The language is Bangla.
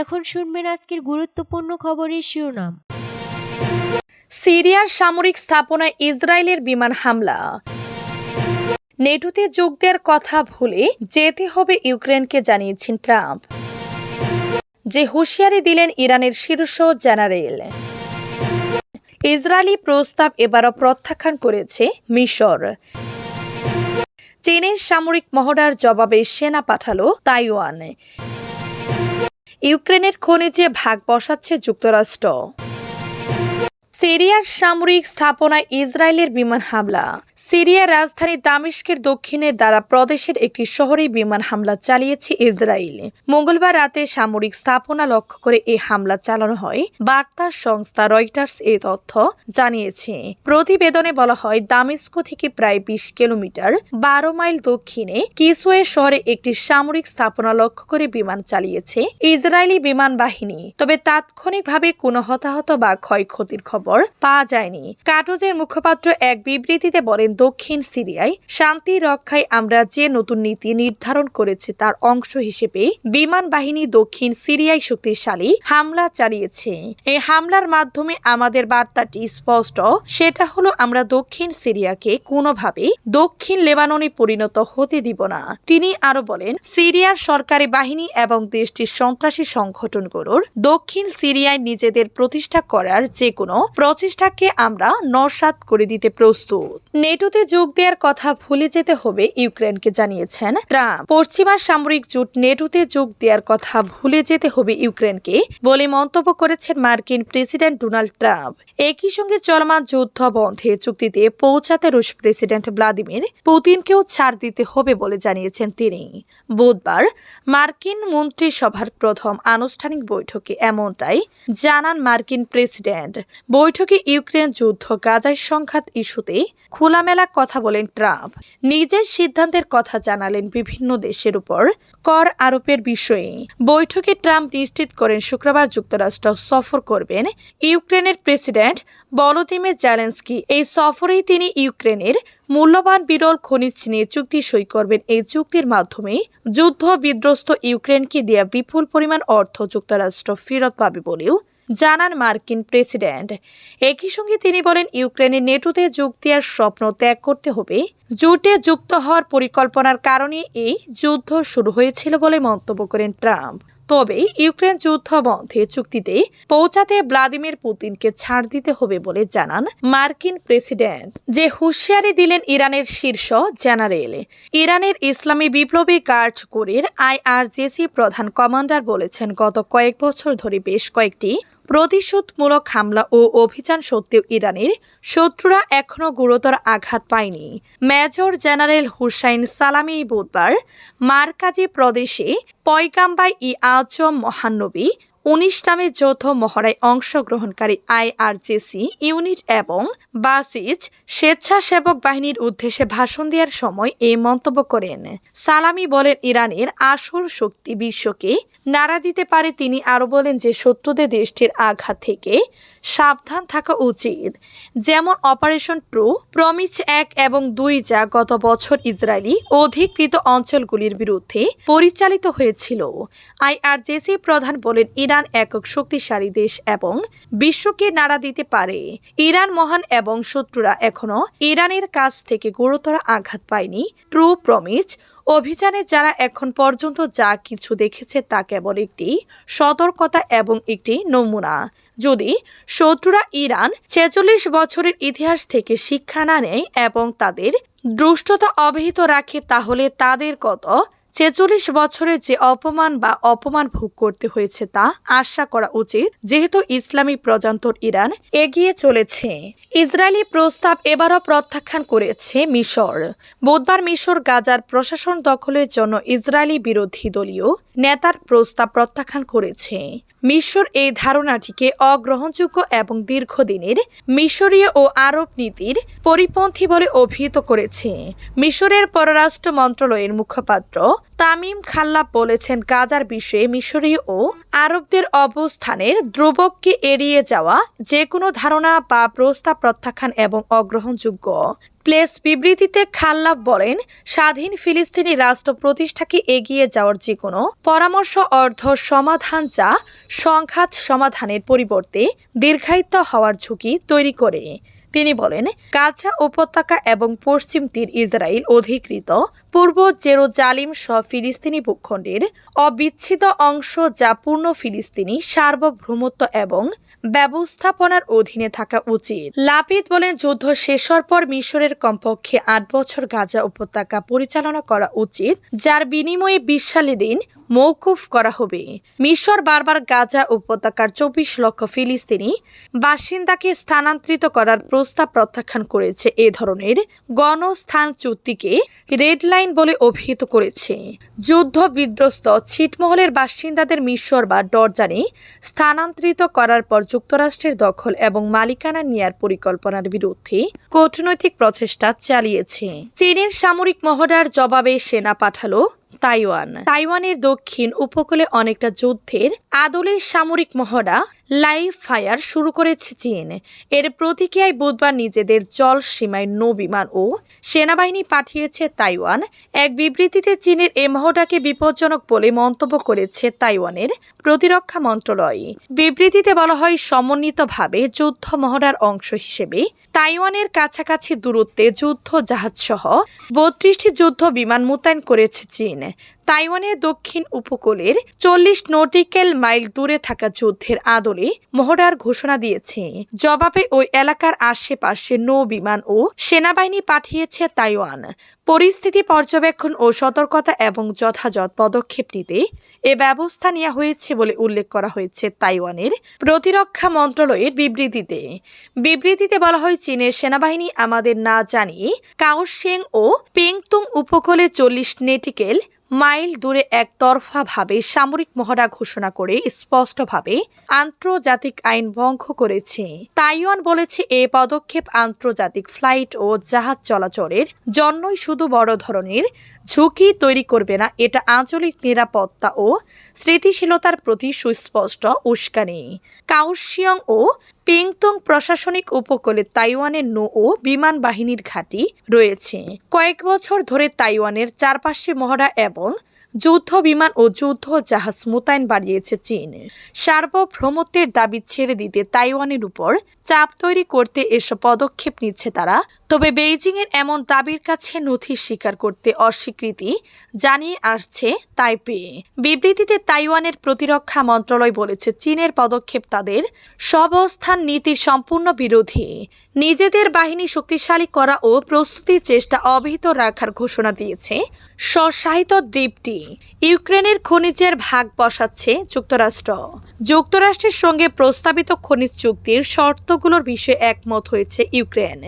এখন শুনবেন আজকের গুরুত্বপূর্ণ খবরের শিরোনাম। সিরিয়ার সামরিক স্থাপনায় ইসরায়েলের বিমান হামলা। নেটোতে যোগ দেওয়ার কথা ভুলে যেতে হবে ইউক্রেনকে, জানিয়েছেন ট্রাম্প। যে হুঁশিয়ারি দিলেন ইরানের শীর্ষ জেনারেল। ইসরায়েলি প্রস্তাব এবারও প্রত্যাখ্যান করেছে মিশর। চীনের সামরিক মহড়ার জবাবে সেনা পাঠালো তাইওয়ান। ইউক্রেনের খনিজে ভাগ বসাচ্ছে যুক্তরাষ্ট্র। সিরিয়ার সামরিক স্থাপনায় ইসরায়েলের বিমান হামলা। সিরিয়ার রাজধানী দামিস্কের দক্ষিণের দ্বারা প্রদেশের একটি শহরে বিমান হামলা চালিয়েছে ইসরায়েল। মঙ্গলবার রাতে সামরিক স্থাপনা লক্ষ্য করে এই হামলা চালানো হয়, বার্তা সংস্থা রয়টার্স এই তথ্য জানিয়েছে। প্রতিবেদনে বলা হয়, দামিস্কো থেকে প্রায় বিশ কিলোমিটার বারো মাইল দক্ষিণে কিসোয়ে শহরে একটি সামরিক স্থাপনা লক্ষ্য করে বিমান চালিয়েছে ইসরায়েলি বিমান বাহিনী। তবে তাৎক্ষণিকভাবে কোনো হতাহত বা ক্ষয়ক্ষতির খবর পাওয়া যায়নি। কাটোজের মুখপাত্র এক বিবৃতিতে বলেন দক্ষিণ সিরিয়ায় শান্তি রক্ষায় আমরা যে নতুন নীতি নির্ধারণ করেছে তার অংশ হিসেবে বিমান বাহিনী দক্ষিণ সিরিয়ায় শক্তিশালী হামলা চালিয়েছে। এই হামলার মাধ্যমে আমাদের বার্তাটি স্পষ্ট, সেটা হলো আমরা দক্ষিণ সিরিয়াকে কোনোভাবে দক্ষিণ লেবাননে পরিণত হতে দিব না। তিনি আরও বলেন, সিরিয়ার সরকারি বাহিনী এবং দেশটির সন্ত্রাসী সংগঠনগুলোর দক্ষিণ সিরিয়ায় নিজেদের প্রতিষ্ঠা করার যে কোনো প্রচেষ্টাকে আমরা নস্বাত করে দিতে প্রস্তুত। নেটোতে যোগ দেওয়ার কথা ভুলে যেতে হবে, ইউক্রেনকে জানিয়েছেন ট্রাম্প। পশ্চিমা সামরিক জোট নেটোতে যোগ দেওয়ার কথা ভুলে যেতে হবে ইউক্রেনকে বলে মন্তব্য করেছেন মার্কিন প্রেসিডেন্ট ডোনাল্ড ট্রাম্প। একই সঙ্গে চলমান যুদ্ধ বন্ধে চুক্তিতে পৌঁছাতে রুশ প্রেসিডেন্ট ভ্লাদিমির পুতিনকেও ছাড় দিতে হবে বলে জানিয়েছেন তিনি। বুধবার মার্কিন মন্ত্রিসভার প্রথম আনুষ্ঠানিক বৈঠকে এমনটাই জানান মার্কিন প্রেসিডেন্ট। বৈঠকে ইউক্রেন যুদ্ধ, গাজায় সংঘাত ইস্যুতে খোলামেলা কথা বলেন ট্রাম্প। নিজের সিদ্ধান্তের কথা জানালেন বিভিন্ন দেশের উপর কর আরোপের বিষয়ে। বৈঠকে ট্রাম্প নিশ্চিত করেন শুক্রবার যুক্তরাষ্ট্র সফর করবেন ইউক্রেনের প্রেসিডেন্ট বলোদিমির জ্যালেন্সকি এই সফরেই তিনি ইউক্রেনের মূল্যবান বিরল খনিজ নিয়ে চুক্তি সই করবেন। এই চুক্তির মাধ্যমে যুদ্ধ বিধ্বস্ত ইউক্রেনকে দেয়া বিপুল পরিমাণ অর্থ যুক্তরাষ্ট্র ফেরত পাবে বলেও জানান মার্কিন প্রেসিডেন্ট। একই সঙ্গে তিনি বলেন, ইউক্রেনের নেটোতে যোগ দেওয়ার স্বপ্ন ত্যাগ করতে হবে। জোটে যুক্ত হওয়ার পরিকল্পনার কারণে এই যুদ্ধ শুরু হয়েছিল বলে মন্তব্য করেন ট্রাম্প। তবে ইউক্রেন যুদ্ধ বন্ধে চুক্তিতে পৌঁছাতে ভ্লাদিমির পুতিনকে ছাড় দিতে হবে বলে জানান মার্কিন প্রেসিডেন্ট। যে হুঁশিয়ারি দিলেন ইরানের শীর্ষ জেনারেল। ইরানের ইসলামী বিপ্লবী কার্যকরীর আইআরজেসি প্রধান কমান্ডার বলেছেন, গত কয়েক বছর ধরে বেশ কয়েকটি প্রতিশোধমূলক হামলা ও অভিযান সত্ত্বেও ইরানের শত্রুরা এখনও গুরুতর আঘাত পায়নি। মেজর জেনারেল হুসাইন সালামি বুধবার মারকাজি প্রদেশে পয়গাম্বাই ই আজম মহানবী উনিশ নামে যৌথ মহড়ায় অংশগ্রহণকারী আইআরজেসি ইউনিট এবং বাসিজ স্বেচ্ছাসেবক বাহিনীর উদ্দেশ্যে ভাষণ দেওয়ার সময় এই মন্তব্য করেন। সালামি বলেন ইরানের আসল শক্তি বিশ্বকে নাড়া দিতে পারে তিনি আরও বলেন যে শত্রুদের দেশটির আঘাত থেকে সাবধান থাকা উচিত। যেমন অপারেশন ট্রু প্রমিস এক এবং দুই যা গত বছর ইসরায়েলি অধিকৃত অঞ্চলগুলির বিরুদ্ধে পরিচালিত হয়েছিল। আইআরজেসি প্রধান বলেন, ইরান একক শক্তিশালী দেশ এবং বিশ্বকে নাড়া দিতে পারে। ইরান মহান এবং শত্রুরা এখনও ইরানের কাছ থেকে গুরুতর আঘাত পায়নি। ট্রু প্রমিস অভিযানে যারা এখন পর্যন্ত যা কিছু দেখেছে তা কেবল একটি সতর্কতা এবং একটি নমুনা। যদি শত্রুরা ইরান ছেচল্লিশ বছরের ইতিহাস থেকে শিক্ষা না নেয় এবং তাদের দুষ্টতা অব্যাহত রাখে, তাহলে তাদের কত ছেচল্লিশ বছরে যে অপমান বা অপমান ভোগ করতে হয়েছে তা আশা করা উচিত, যেহেতু ইসলামী প্রজান্তর ইরান এগিয়ে চলেছে। ইসরায়েলি প্রস্তাব এবারও প্রত্যাখ্যান করেছে মিশর। বুধবার মিশর গাজার প্রশাসন দখলের জন্য ইসরায়েলি বিরোধী দলীয় নেতার প্রস্তাব প্রত্যাখ্যান করেছে। মিশর এই ধারণাটিকে অগ্রহণযোগ্য এবং দীর্ঘদিনের মিশরীয় ও আরব নীতির পরিপন্থী বলে অভিহিত করেছে। মিশরের পররাষ্ট্র মন্ত্রণালয়ের মুখপাত্র তামিম খাল্লা বলেছেন, গাজার বিষয়ে মিশরীয় ও আরবদের অবস্থানের দ্রুবককে এড়িয়ে যাওয়া যে কোনো ধারণা বা প্রস্তাব প্রত্যাখ্যান এবং অগ্রহণযোগ্য প্লেস বিবৃতিতে খাল্লাফ বলেন, স্বাধীন ফিলিস্তিনি রাষ্ট্র প্রতিষ্ঠাকে এগিয়ে যাওয়ার যে কোনো পরামর্শ অর্ধ সমাধান যা সংঘাত সমাধানের পরিবর্তে দীর্ঘায়িত হওয়ার ঝুঁকি তৈরি করে। তিনি বলেন, গাজা উপত্যকা এবং পশ্চিম তীর ইসরায়েল অধিকৃত পূর্ব জেরুজালিম সহ ফিলিস্তিনি ভূখণ্ডের অবিচ্ছেদ অংশ যা পূর্ণ ফিলিস্তিনি সার্বভৌমত্ব এবং ব্যবস্থাপনার অধীনে থাকা উচিত। লাপিদ বলেন, যুদ্ধ শেষ হওয়ার পর মিশরের কমপক্ষে আট বছর গাজা উপত্যকা পরিচালনা করা উচিত, যার বিনিময়ে বিশালী ঋণ মৌকুফ করা হবে। মিশর বারবার গাজা উপত্যকার চব্বিশ লক্ষ ফিলিস্তিনি বাসিন্দাকে স্থানান্তরিত করার প্রস্তাব প্রত্যাখ্যান করেছে। এ ধরনের গণস্থান চুক্তিকে রেড লাইন বলে অভিহিত করেছে। যুদ্ধ বিধ্বস্ত ছিটমহলের বাসিন্দাদের মিশর বা ডরজানে স্থানান্তরিত করার পর যুক্তরাষ্ট্রের দখল এবং মালিকানা নেয়ার পরিকল্পনার বিরুদ্ধে কূটনৈতিক প্রচেষ্টা চালিয়েছে। চীনের সামরিক মহড়ার জবাবে সেনা পাঠালো তাইওয়ান। তাইওয়ানের দক্ষিণ উপকূলে অনেকটা যুদ্ধের আদলের সামরিক মহড়া লাইভ ফায়ার শুরু করেছে চীন। এর প্রতিক্রিয়ায় বুধবার নিজেদের জল সীমায় নৌ বিমান ও সেনাবাহিনী পাঠিয়েছে তাইওয়ান। এক বিবৃতিতে চীনের এ মহড়াকে বিপজ্জনক বলে মন্তব্য করেছে তাইওয়ানের প্রতিরক্ষা মন্ত্রণালয়। বিবৃতিতে বলা হয়, সমন্বিতভাবে যুদ্ধ মহড়ার অংশ হিসেবে তাইওয়ানের কাছাকাছি দূরত্বে যুদ্ধ জাহাজ সহ বত্রিশটি যুদ্ধ বিমান মোতায়েন করেছে চীন। ne তাইওয়ানের দক্ষিণ উপকূলের চল্লিশ নটিক্যাল মাইল দূরে থাকা যুদ্ধের আদলে মহড়ার ঘোষণা দিয়েছে। জবাবে ওই এলাকার আশেপাশে নৌ বিমান ও সেনাবাহিনী পাঠিয়েছে তাইওয়ান। পরিস্থিতি পর্যবেক্ষণ ও সতর্কতা এবং যথাযথ পদক্ষেপ নিতে এ ব্যবস্থা নেওয়া হয়েছে বলে উল্লেখ করা হয়েছে তাইওয়ানের প্রতিরক্ষা মন্ত্রণালয়ের বিবৃতিতে। বিবৃতিতে বলা হয়, চীনের সেনাবাহিনী আমাদের না জানিয়ে কাওশেং ও পেংতুং উপকূলে চল্লিশ নেটিকেল মাইল দূরে একতরফাভাবে সামরিক মহড়া ঘোষণা করে স্পষ্টভাবে আন্তর্জাতিক আইন ভঙ্গ করেছে। তাইওয়ান বলেছে এ পদক্ষেপ আন্তর্জাতিক ফ্লাইট ও জাহাজ চলাচলের জন্যই শুধু বড় ধরনের ঝুঁকি তৈরি করবে না, এটা আঞ্চলিক নিরাপত্তা ও স্মৃতিশীলতার প্রতি সুস্পষ্ট উস্কানি। কাউশিয়ং ও পিংতুং প্রশাসনিক উপকূলে তাইওয়ানের নৌ ও বিমান বাহিনীর ঘাঁটি রয়েছে। কয়েক বছর ধরে তাইওয়ানের চারপাশে মহড়া এবং যুদ্ধ বিমান ও যুদ্ধ জাহাজ মোতায়েন বাড়িয়েছে চীন। সার্বভৌমত্বের দাবি ছেড়ে দিতে তাইওয়ানের উপর চাপ তৈরি করতে এসব পদক্ষেপ নিচ্ছে তারা। তবে বেইজিংয়ের এমন দাবির কাছে নথি স্বীকার করতে অস্বীকৃতি জানিয়ে আসছে তাইপে। বিবৃতিতে তাইওয়ানের প্রতিরক্ষা মন্ত্রণালয় বলেছে, চীনের পদক্ষেপ তাদের সবস্থান নীতির সম্পূর্ণ বিরোধী। নিজেদের বাহিনী শক্তিশালী করা ও প্রস্তুতির চেষ্টা অবহিত রাখার ঘোষণা দিয়েছে স্বশাসিত দ্বীপটি। ইউক্রেনের খনিজের ভাগ বসাচ্ছে যুক্তরাষ্ট্র। যুক্তরাষ্ট্রের সঙ্গে প্রস্তাবিত খনিজ চুক্তির শর্তগুলোর বিষয়ে একমত হয়েছে ইউক্রেন।